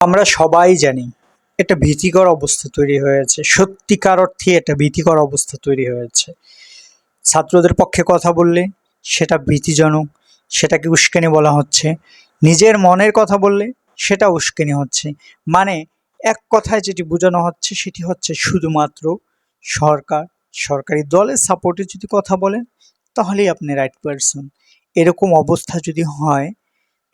আমরা সবাই জানি একটা ভীতিকর অবস্থা তৈরি হয়েছে। সত্যিকার অর্থে একটা ভীতিকর অবস্থা তৈরি হয়েছে। ছাত্রদের পক্ষে কথা বললে সেটা ভীতিজনক, সেটাকে উস্কানি বলা হচ্ছে। নিজের মনের কথা বললে সেটা উস্কানি হচ্ছে। মানে এক কথায় যেটি বোঝানো হচ্ছে সেটি হচ্ছে শুধুমাত্র সরকার, সরকারি দলের সাপোর্টে যদি কথা বলেন, তাহলেই আপনি রাইট পারসন এরকম অবস্থা যদি হয়,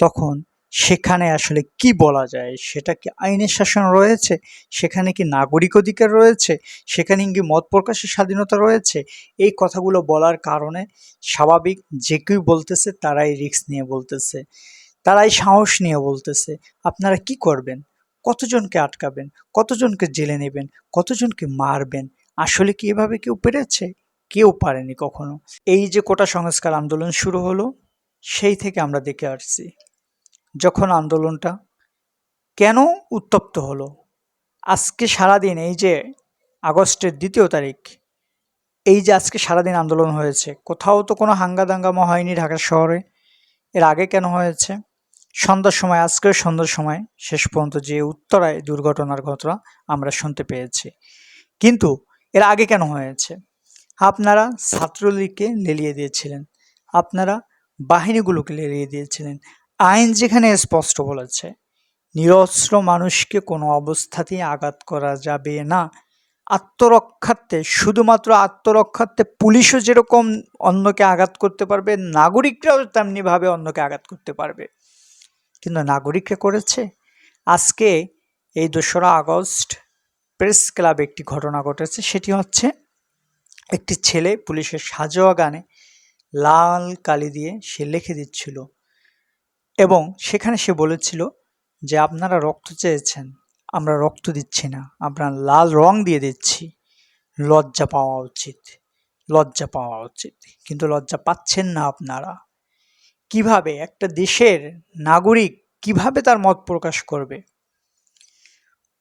তখন সেখানে আসলে কি বলা যায়? সেটা কি আইনের শাসন রয়েছে? সেখানে কি নাগরিক অধিকার রয়েছে? সেখানে কি মত প্রকাশের স্বাধীনতা রয়েছে? এই কথাগুলো বলার কারণে স্বাভাবিক যে কেউ বলতেছে তারাই রিস্ক নিয়ে বলতেছে, তারাই সাহস নিয়ে বলতেছে। আপনারা কি করবেন? কতজনকে আটকাবেন? কতজনকে জেলে নেবেন? কতজনকে মারবেন? আসলে কি এভাবে কেউ পেরেছে? কেউ পারেনি কখনো। এই যে কোটা সংস্কার আন্দোলন শুরু হলো, সেই থেকে আমরা দেখে আসছি। যখন আন্দোলনটা কেন উত্তপ্ত হলো? আজকে সারাদিন এই যে আগস্টের দ্বিতীয় তারিখ, এই যে আজকে সারাদিন আন্দোলন হয়েছে, কোথাও তো কোনো হাঙ্গা দাঙ্গামা হয়নি ঢাকা শহরে। এর আগে কেন হয়েছে? সন্ধ্যার সময়, আজকের সন্ধ্যার সময়, শেষ পর্যন্ত যে উত্তরায় দুর্ঘটনার ঘটনা আমরা শুনতে পেয়েছি। কিন্তু এর আগে কেন হয়েছে? আপনারা ছাত্রলীগকে লেলিয়ে দিয়েছিলেন। আপনারা বাহিনীগুলোকে লেলিয়ে দিয়েছিলেন। আইন যেখানে স্পষ্ট বলেছে, নিরস্ত্র মানুষকে কোনো অবস্থাতেই আঘাত করা যাবে না। আত্মরক্ষার্থে, শুধুমাত্র আত্মরক্ষার্থে পুলিশও যেরকম অন্যকে আঘাত করতে পারবে, নাগরিকরাও তেমনিভাবে অন্যকে আঘাত করতে পারবে। কিন্তু নাগরিকরা করেছে? আজকে এই দোসরা আগস্ট প্রেস ক্লাবে একটি ঘটনা ঘটেছে, সেটি হচ্ছে একটি ছেলে পুলিশের সাজোয়া গানে লাল কালি দিয়ে সে লিখে দিচ্ছিল এবং সেখানে সে বলেছিল যে, আপনারা রক্ত চেয়েছেন, আমরা রক্ত দিচ্ছি না, আমরা লাল রং দিয়ে দিচ্ছি। লজ্জা পাওয়া উচিত, লজ্জা পাওয়া উচিত। কিন্তু লজ্জা পাচ্ছেন না আপনারা। কীভাবে? একটা দেশের নাগরিক কীভাবে তার মত প্রকাশ করবে?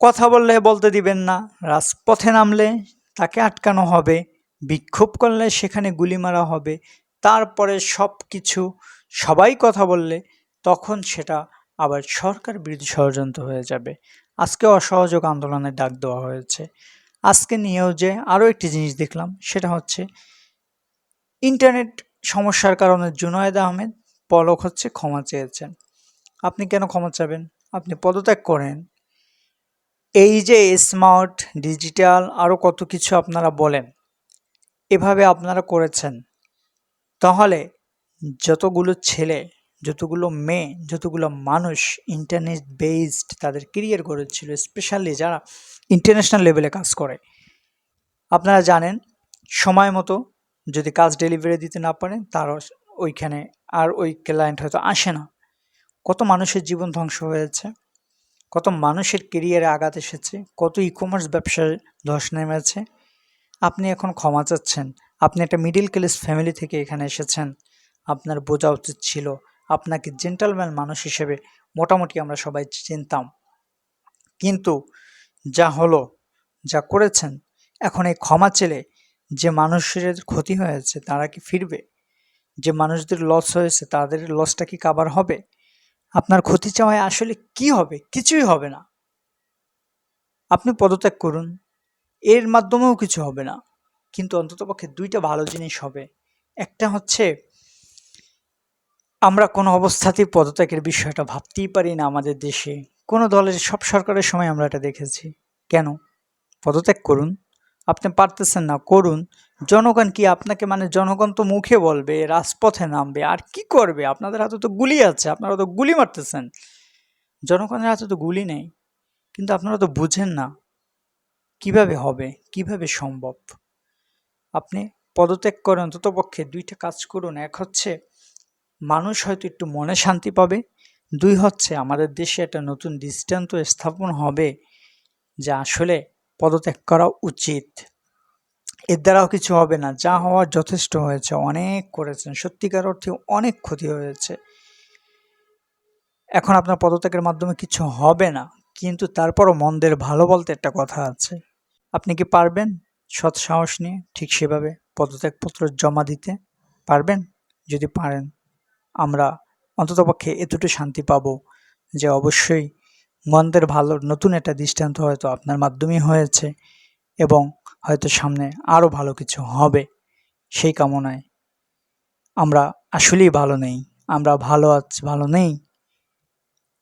কথা বললে বলতে দিবেন না, রাজপথে নামলে তাকে আটকানো হবে, বিক্ষোভ করলে সেখানে গুলি মারা হবে, তারপরে সব কিছু সবাই কথা বললে তখন সেটা আবার সরকার বিরোধী ষড়যন্ত্র হয়ে যাবে। আজকে অসহযোগ আন্দোলনের ডাক দেওয়া হয়েছে। আজকে নিয়েও যে আরও একটি জিনিস দেখলাম, সেটা হচ্ছে ইন্টারনেট সমস্যার কারণে জুনায়েদ আহমেদ পলক হচ্ছে ক্ষমা চেয়েছেন। আপনি কেন ক্ষমা চাবেন? আপনি পদত্যাগ করেন। এই যে স্মার্ট, ডিজিটাল, আরও কত কিছু আপনারা বলেন, এভাবে আপনারা করেছেন। তাহলে যতগুলো ছেলে যতগুলো মেয়ে, যতগুলো মানুষ ইন্টারনেট বেসড তাদের কেরিয়ার গড়েছিল স্পেশালি যারা ইন্টারন্যাশনাল লেভেলে কাজ করে। আপনারা জানেন, সময় মতো যদি কাজ ডেলিভারি দিতে না পারেন, তার ওইখানে আর ওই ক্লায়েন্ট হয়তো আসে না। কত মানুষের জীবন ধ্বংস হয়েছে, কত মানুষের কেরিয়ারে আঘাত এসেছে, কত ই কমার্স ব্যবসায় ধস নেমেছে। আপনি এখন ক্ষমা চাচ্ছেন, আপনি একটা মিডিল ক্লাস ফ্যামিলি থেকে এখানে এসেছেন, আপনার বোঝা উচিত ছিল আপনাকে জেন্টালম্যান মানুষ হিসেবে মোটামুটি আমরা সবাই চিনতাম। কিন্তু যা হলো, যা করেছেন, এখন এই ক্ষমা চেলে যে মানুষের ক্ষতি হয়েছে তারা কি ফিরবে? যে মানুষদের লস হয়েছে তাদের লসটা কি কাবার হবে? আপনার ক্ষতি চাওয়ায় আসলে কি হবে? কিছুই হবে না। আপনি পদত্যাগ করুন। এর মাধ্যমেও কিছু হবে না। কিন্তু অন্ততপক্ষে দুইটা ভালো জিনিস হবে। একটা হচ্ছে আমরা কোনো অবস্থাতেই পদত্যাগের বিষয়টা ভাবতেই পারি না আমাদের দেশে। কোনো দলের, সব সরকারের সময় আমরা এটা দেখেছি। কেন? পদত্যাগ করুন। আপনি পারতেছেন না, করুন। জনগণ কি আপনাকে মানে জনগণ তো মুখে বলবে, রাজপথে নামবে, আর কি করবে? আপনাদের হাতে তো গুলি আছে, আপনারা তো গুলি মারতেছেন। জনগণের হাতে তো গুলি নেই। কিন্তু আপনারা তো বুঝেন না কীভাবে হবে, কীভাবে সম্ভব। আপনি পদত্যাগ করেন অন্তত পক্ষে দুইটা কাজ করুন। এক হচ্ছে মানুষ হয়তো একটু মনে শান্তি পাবে। দুই হচ্ছে, আমাদের দেশে একটা নতুন দৃষ্টান্ত স্থাপন হবে যে আসলে পদত্যাগ করা উচিত। এর দ্বারাও কিছু হবে না। যা হওয়ার যথেষ্ট হয়েছে, অনেক করেছেন। সত্যিকার অর্থে অনেক ক্ষতি হয়েছে। এখন আপনার পদত্যাগের মাধ্যমে কিছু হবে না, কিন্তু তারপরও মন্দের ভালো বলতে একটা কথা আছে। আপনি কি পারবেন সৎ সাহস নিয়ে ঠিক সেভাবে পদত্যাগপত্র জমা দিতে? পারবেন? যদি পারেন। আমরা অন্ততপক্ষে এতটুকু শান্তি পাবো যে অবশ্যই মন্দের ভালোর নতুন একটা দৃষ্টান্ত হয়তো আপনার মাধ্যমেই হয়েছে এবং হয়তো সামনে আরও ভালো কিছু হবে সেই কামনায়। আমরা আসলেই ভালো নেই, আমরা ভালো আছি, ভালো নেই।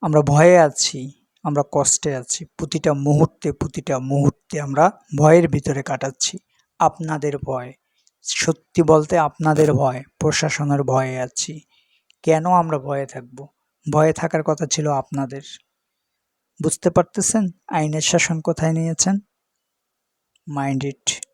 আমরা ভয়ে আছি, আমরা কষ্টে আছি, প্রতিটা মুহূর্তে প্রতিটা মুহূর্তে আমরা ভয়ের ভিতরে কাটাচ্ছি। আপনাদের ভয়, সত্যি বলতে আপনাদের ভয়, প্রশাসনের ভয়ে আছি। কেন আমরা ভয়ে থাকব? ভয়ে থাকার কথা ছিল আপনাদের। বুঝতে পারতেছেন? আইনের শাসন কোথায় নিয়েছেন? Mind it